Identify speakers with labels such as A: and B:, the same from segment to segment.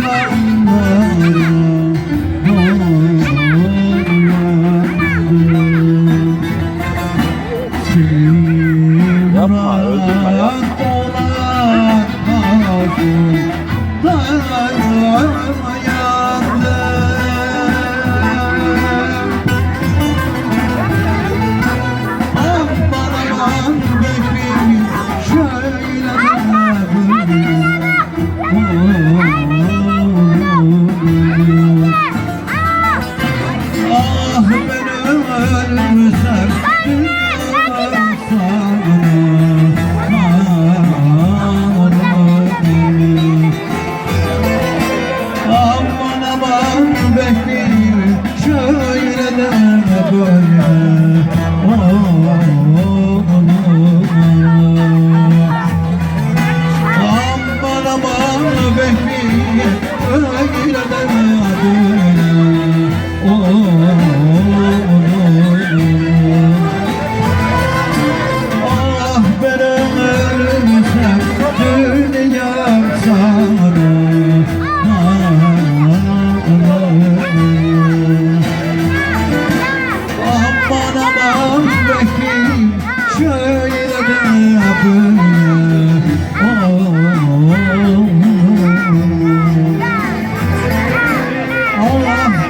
A: karınlarına Aman aman bekleyin şöyle de böyle Oh, oh, oh.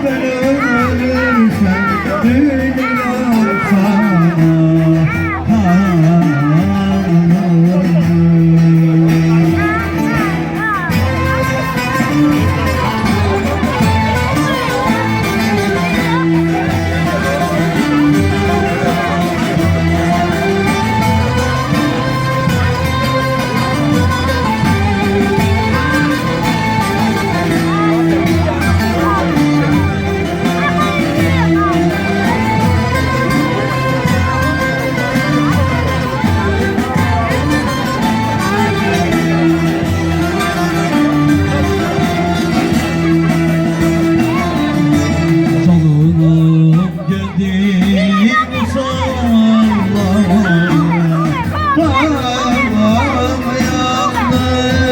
A: Thank you. Yaman yaktı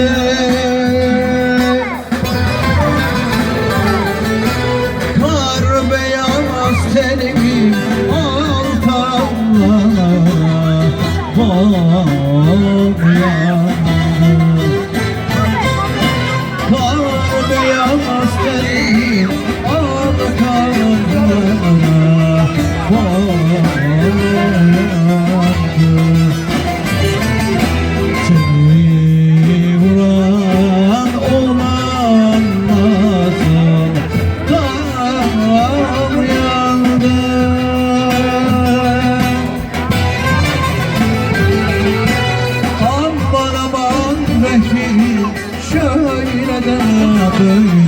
A: Thank you.